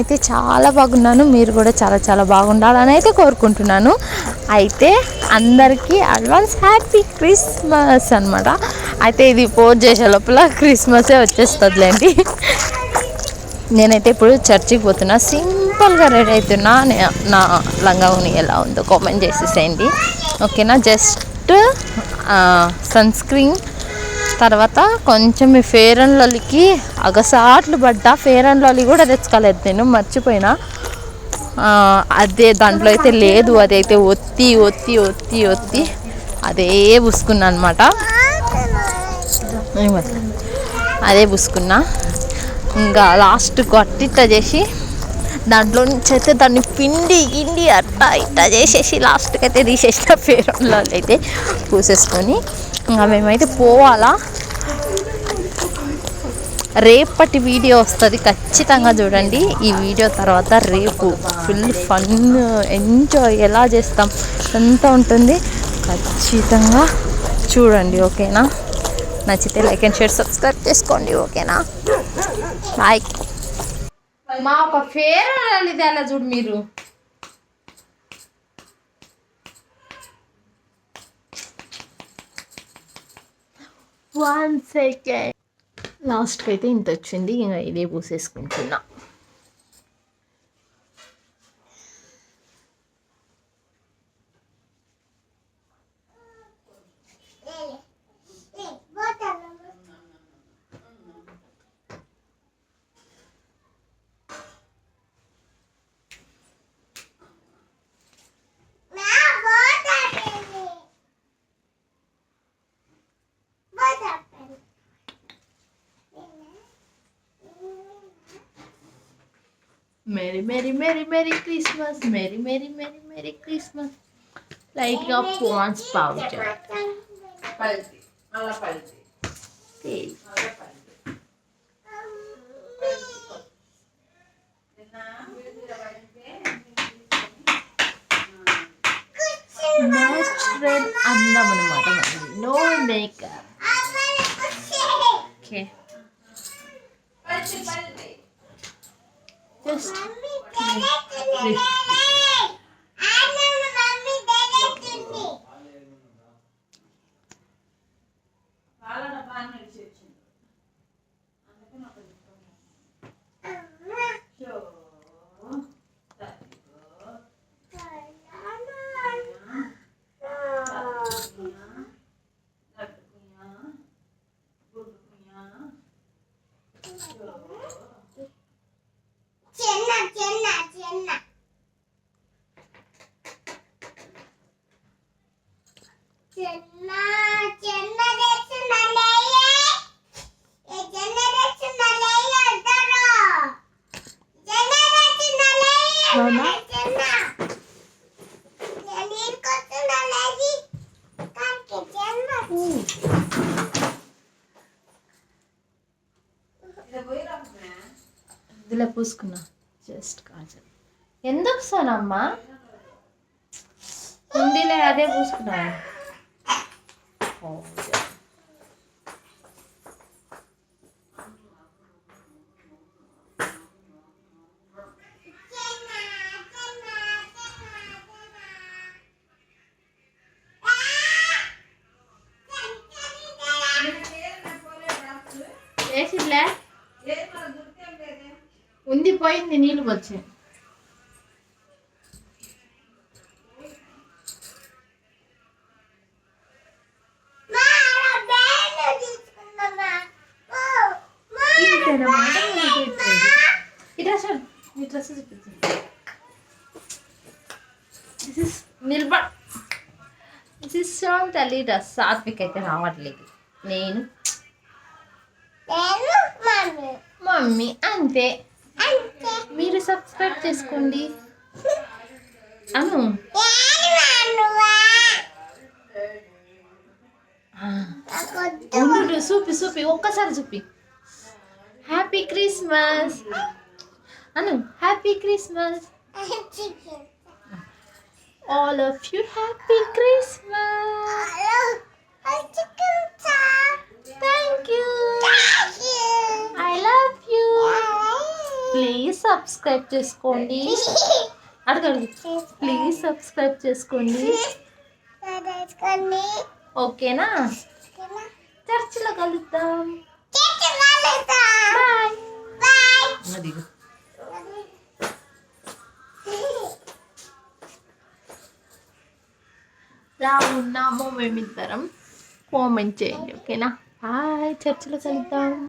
నేనైతే చాలా బాగున్నాను. మీరు కూడా చాలా చాలా బాగుండాలని అయితే కోరుకుంటున్నాను. అయితే అందరికీ అడ్వాన్స్ హ్యాపీ క్రిస్మస్ అనమాట అయితే ఇది పోస్ట్ చేసే లోపల క్రిస్మసే వచ్చేస్తుందిలేండి. నేనైతే ఇప్పుడు చర్చికి పోతున్నా. సింపుల్గా రెడీ అవుతున్నా నా లంగావుని ఎలా ఉందో కామెంట్ చేసేసేయండి. ఓకేనా? జస్ట్ సన్ స్క్రీన్ తర్వాత కొంచెం ఈ ఫేర్ అండ్ లవ్లీకి అగసాట్లు పడ్డా. ఫేర్ అండ్ లవ్లీ కూడా తెచ్చుకోలేదు నేను మర్చిపోయినా. అదే దాంట్లో అయితే లేదు అదైతే ఒత్తి ఒత్తి ఒత్తి ఒత్తి. అదే పూసుకున్నా అనమాట అదే పూసుకున్నా. ఇంకా లాస్ట్ అట్టిట్ట చేసి దాంట్లో నుంచి అయితే దాన్ని పిండి గిండి అట్టా ఇట్టా చేసేసి లాస్ట్కి అయితే తీసేసిన ఫేరంలో అయితే పూసేసుకొని. ఇంకా మేమైతే పోవాలా? రేపటి వీడియో వస్తుంది ఖచ్చితంగా చూడండి. ఈ వీడియో తర్వాత రేపు ఫుల్ ఫన్ ఎంజాయ్ ఎలా చేస్తాం అంతా ఉంటుంది ఖచ్చితంగా చూడండి ఓకేనా? నచ్చితే లైక్ అండ్ షేర్ సబ్స్క్రైబ్ చేసుకోండి ఓకేనా? బాయ్. మా ఒక ఫేర్ అనేది అలా చూడు మీరు. వన్ సెకండ్ లాస్ట్కి అయితే ఇంత వచ్చింది ఇంకా ఇదే పూసేసుకుంటున్నా. merry merry merry merry Christmas merry merry merry merry Christmas లైట్గా పాన్స్ పౌడర్ పల్టి మళ్ళా పల్టి మళ్ళా పల్టి న్యాచురల్ అందం అనమాట no makeup okay just. Mommy, ఇదిలా పూసుకున్నా. జస్ట్ కాజల్. ఎందుకు సోనమ్మా? ఉందిలే అదే పూసుకున్నా వేసిలే ఏం మన దొరికేం లేదే ఉంది పోయింది నీళ్ళు వచ్చి ఈ డ్రెస్ దిస్ ఇస్ నిల్బడ్ దిస్ ఇస్ షోన్ తల్లి డ్రెస్ సాత్విక్ అయితే రావట్లేదు. నేను మమ్మీ. అంతే. మీరు సబ్స్క్రైబ్ చేసుకోండి. అను. చూపి చూపి ఒక్కసారి చూపి. Happy Christmas Anu happy Christmas all of you happy Christmas thank you I love you. Please subscribe చేసుకోండి. అడుగు అడుగు ప్లీజ్ సబ్స్క్రైబ్ చేసుకోండి. ఓకేనా? చర్చిలో కలుద్దాం. బాయ్ రా ఉన్నామో మేమిద్దరం. కామెంట్ చేయండి ఓకేనా? బాయ్ చర్చలో కలుద్దాం.